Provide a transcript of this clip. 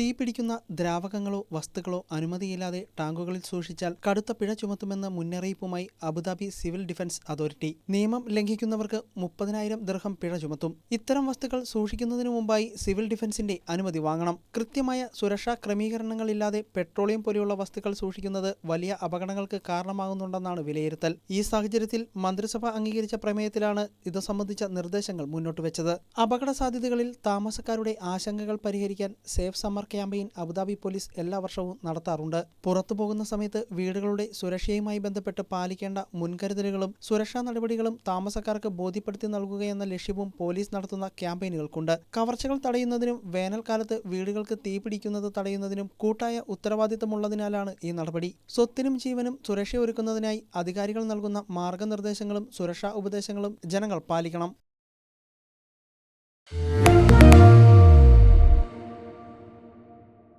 തീ പിടിക്കുന്ന ദ്രാവകങ്ങളോ വസ്തുക്കളോ അനുമതിയില്ലാതെ ടാങ്കുകളിൽ സൂക്ഷിച്ചാൽ കടുത്ത പിഴ ചുമത്തുമെന്ന മുന്നറിയിപ്പുമായി അബുദാബി സിവിൽ ഡിഫൻസ് അതോറിറ്റി. നിയമം ലംഘിക്കുന്നവർക്ക് മുപ്പതിനായിരം ദർഹം പിഴ ചുമത്തും. ഇത്തരം വസ്തുക്കൾ സൂക്ഷിക്കുന്നതിനു മുമ്പായി സിവിൽ ഡിഫൻസിന്റെ അനുമതി വാങ്ങണം. കൃത്യമായ സുരക്ഷാ ക്രമീകരണങ്ങളില്ലാതെ പെട്രോളിയം പോലെയുള്ള വസ്തുക്കൾ സൂക്ഷിക്കുന്നത് വലിയ അപകടങ്ങൾക്ക് കാരണമാകുന്നുണ്ടെന്നാണ് വിലയിരുത്തൽ. ഈ സാഹചര്യത്തിൽ മന്ത്രിസഭ അംഗീകരിച്ച പ്രമേയത്തിലാണ് ഇത് സംബന്ധിച്ച നിർദ്ദേശങ്ങൾ മുന്നോട്ട് വെച്ചത് അപകട സാധ്യതകളിൽ താമസക്കാരുടെ ആശങ്കകൾ പരിഹരിക്കാൻ safe summer campaign Abu Dhabi police എല്ലാ വർഷവും നടത്താറുണ്ട്. പുറത്തു പോകുന്ന സമയത്ത് വീടുകളുടെ സുരക്ഷയുമായി ബന്ധപ്പെട്ട് പാലിക്കേണ്ട മുൻകരുതലുകളും സുരക്ഷാ നടപടികളും താമസക്കാർക്ക് ബോധ്യപ്പെടുത്തി നൽകുകയെന്ന ലക്ഷ്യവും പോലീസ് നടത്തുന്ന ക്യാമ്പയിനുകൾക്കുണ്ട്. കവർച്ചകൾ തടയുന്നതിനും വേനൽക്കാലത്ത് വീടുകൾക്ക് തീപിടിക്കുന്നത് തടയുന്നതിനും കൂട്ടായ ഉത്തരവാദിത്തമുള്ളതിനാലാണ് ഈ നടപടി. സ്വത്തിനും ജീവനും സുരക്ഷയൊരുക്കുന്നതിനായി അധികാരികൾ നൽകുന്ന മാർഗനിർദ്ദേശങ്ങളും സുരക്ഷാ ഉപദേശങ്ങളും ജനങ്ങൾ പാലിക്കണം.